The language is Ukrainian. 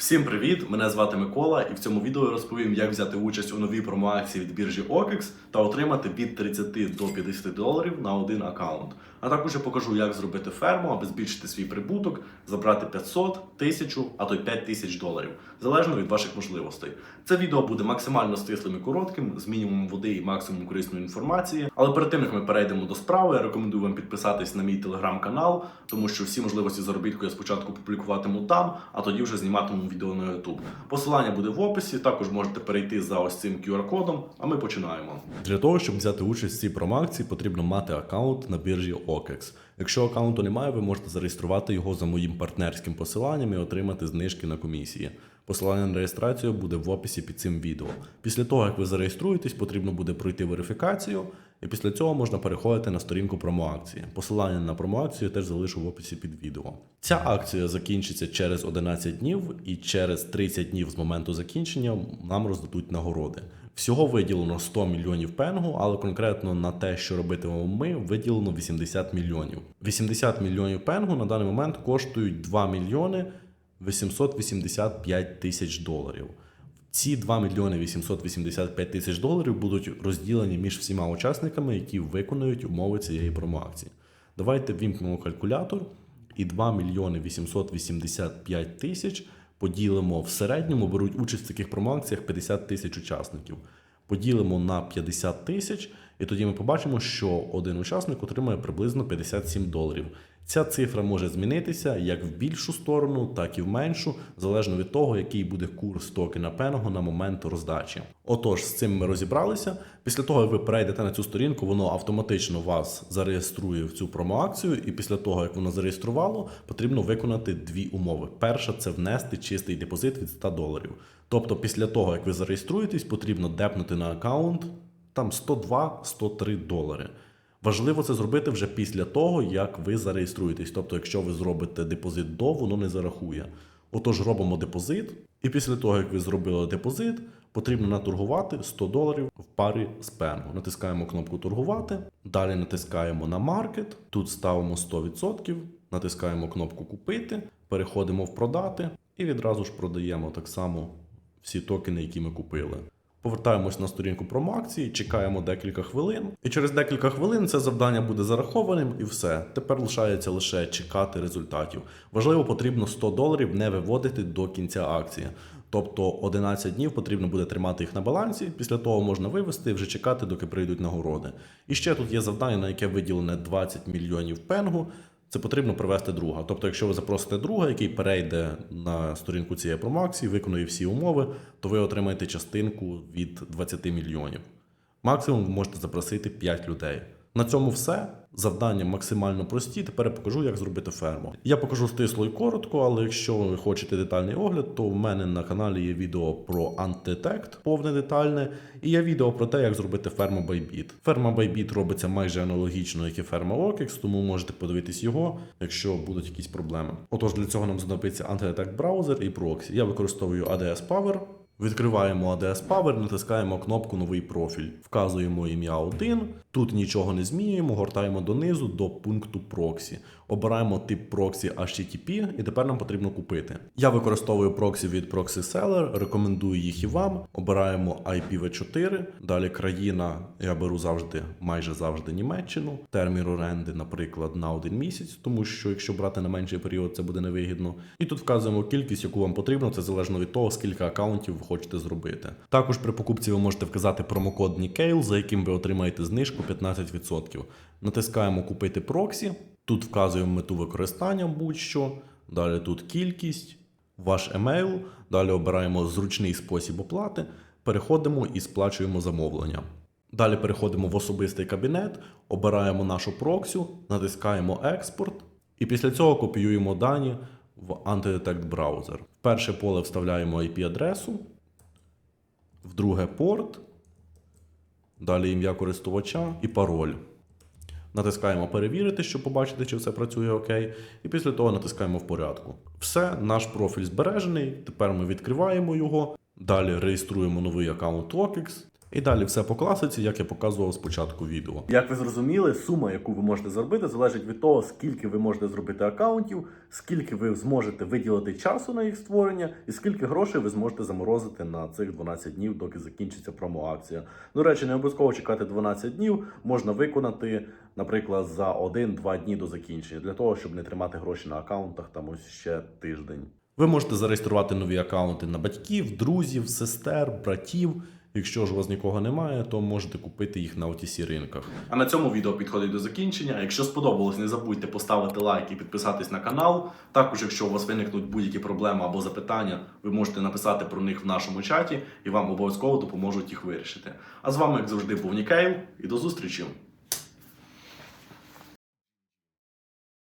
Всім привіт! Мене звати Микола, і в цьому відео я розповім, як взяти участь у новій промоакції від біржі OKEX та отримати від 30 до 50 доларів на один аккаунт. А також я покажу, як зробити ферму, аби збільшити свій прибуток, забрати 500, 1000, а то й 5000 доларів, залежно від ваших можливостей. Це відео буде максимально стислим і коротким, з мінімумом води і максимум корисної інформації. Але перед тим як ми перейдемо до справи, я рекомендую вам підписатись на мій телеграм-канал, тому що всі можливості заробітку я спочатку публікуватиму там, а тоді вже зніматиму відео на YouTube. Посилання буде в описі. Також можете перейти за ось цим QR-кодом. А ми починаємо. Для того, щоб взяти участь в цій промакції, потрібно мати аккаунт на біржі OKEX. Якщо аккаунту немає, ви можете зареєструвати його за моїм партнерським посиланням і отримати знижки на комісії. Посилання на реєстрацію буде в описі під цим відео. Після того, як ви зареєструєтесь, потрібно буде пройти верифікацію, і після цього можна переходити на сторінку промоакції. Посилання на промоакцію теж залишу в описі під відео. Ця акція закінчиться через 11 днів, і через 30 днів з моменту закінчення нам роздадуть нагороди. Всього виділено 100 мільйонів пенгу, але конкретно на те, що робитимемо ми, виділено 80 мільйонів. 80 мільйонів пенгу на даний момент коштують 2 мільйони 885 тисяч доларів. Ці 2 мільйони 885 тисяч доларів будуть розділені між всіма учасниками, які виконують умови цієї промоакції. Давайте вімкнемо калькулятор і 2 мільйони 885 тисяч поділимо в середньому, беруть участь в таких промоакціях 50 тисяч учасників. Поділимо на 50 тисяч, і тоді ми побачимо, що один учасник отримає приблизно 57 доларів. Ця цифра може змінитися як в більшу сторону, так і в меншу, залежно від того, який буде курс токена Пенго на момент роздачі. Отож, з цим ми розібралися. Після того, як ви перейдете на цю сторінку, воно автоматично вас зареєструє в цю промоакцію, і після того, як воно зареєструвало, потрібно виконати дві умови. Перша це внести чистий депозит від 100 доларів. Тобто, після того, як ви зареєструєтесь, потрібно депнути на аккаунт там 102-103 долари. Важливо це зробити вже після того, як ви зареєструєтесь. Тобто, якщо ви зробите депозит до, воно не зарахує. Отож, робимо депозит, і після того, як ви зробили депозит, потрібно наторгувати 100 доларів в парі з пенгу. Натискаємо кнопку торгувати, далі натискаємо на маркет, тут ставимо 100%, натискаємо кнопку купити, переходимо в продати і відразу ж продаємо так само всі токени, які ми купили. Повертаємось на сторінку промоакції, чекаємо декілька хвилин, і через декілька хвилин це завдання буде зарахованим і все. Тепер лишається лише чекати результатів. Важливо, потрібно 100 доларів не виводити до кінця акції. Тобто 11 днів потрібно буде тримати їх на балансі. Після того можна вивести і вже чекати, доки прийдуть нагороди. І ще тут є завдання, на яке виділене 20 мільйонів пенгу. Це потрібно привести друга. Тобто, якщо ви запросите друга, який перейде на сторінку цієї промакції, виконує всі умови, то ви отримаєте частинку від 20 мільйонів. Максимум ви можете запросити 5 людей. На цьому все. Завдання максимально прості. Тепер я покажу, як зробити ферму. Я покажу стисло і коротко, але якщо ви хочете детальний огляд, то в мене на каналі є відео про антитект, повне детальне, і є відео про те, як зробити ферму Bybit. Ферма Bybit робиться майже аналогічно, як і ферма OKEX, тому можете подивитись його, якщо будуть якісь проблеми. Отож, для цього нам знадобиться антидетект браузер і проксі. Я використовую ADS Power. Відкриваємо ADS Power, натискаємо кнопку Новий профіль, вказуємо ім'я 1. Тут нічого не змінюємо, гортаємо донизу до пункту проксі. Обираємо тип проксі HTTP, і тепер нам потрібно купити. Я використовую проксі від Proxy Seller, рекомендую їх і вам. Обираємо IPv4. Далі країна, я беру завжди, майже завжди Німеччину. Термін оренди, наприклад, на один місяць, тому що якщо брати на менший період, це буде невигідно. І тут вказуємо кількість, яку вам потрібно. Це залежно від того, скільки акаунтів ви хочете зробити. Також при покупці ви можете вказати промокод NIKAIL, за яким ви отримаєте знижку 15%. Натискаємо Купити проксі. Тут вказуємо мету використання будь-що. Далі тут кількість, ваш емейл. Далі обираємо зручний спосіб оплати. Переходимо і сплачуємо замовлення. Далі переходимо в особистий кабінет, обираємо нашу проксю, натискаємо експорт. І після цього копіюємо дані в антидетект браузер. В перше поле вставляємо IP-адресу, в друге порт, далі ім'я користувача і пароль. Натискаємо перевірити, щоб побачити, чи все працює окей. І після того натискаємо в порядку. Все, наш профіль збережений. Тепер ми відкриваємо його. Далі реєструємо новий аккаунт OKEX. І далі все по класиці, як я показував спочатку відео. Як ви зрозуміли, сума, яку ви можете зробити, залежить від того, скільки ви можете зробити акаунтів, скільки ви зможете виділити часу на їх створення, і скільки грошей ви зможете заморозити на цих 12 днів, доки закінчиться промоакція. До речі, не обов'язково чекати 12 днів, можна виконати, наприклад, за 1-2 дні до закінчення, для того, щоб не тримати гроші на акаунтах там ось ще тиждень. Ви можете зареєструвати нові акаунти на батьків, друзів, сестер, братів. Якщо ж у вас нікого немає, то можете купити їх на OTC ринках. А на цьому відео підходить до закінчення. Якщо сподобалось, не забудьте поставити лайк і підписатись на канал. Також, якщо у вас виникнуть будь-які проблеми або запитання, ви можете написати про них в нашому чаті, і вам обов'язково допоможуть їх вирішити. А з вами, як завжди, був Нікейл, і до зустрічі!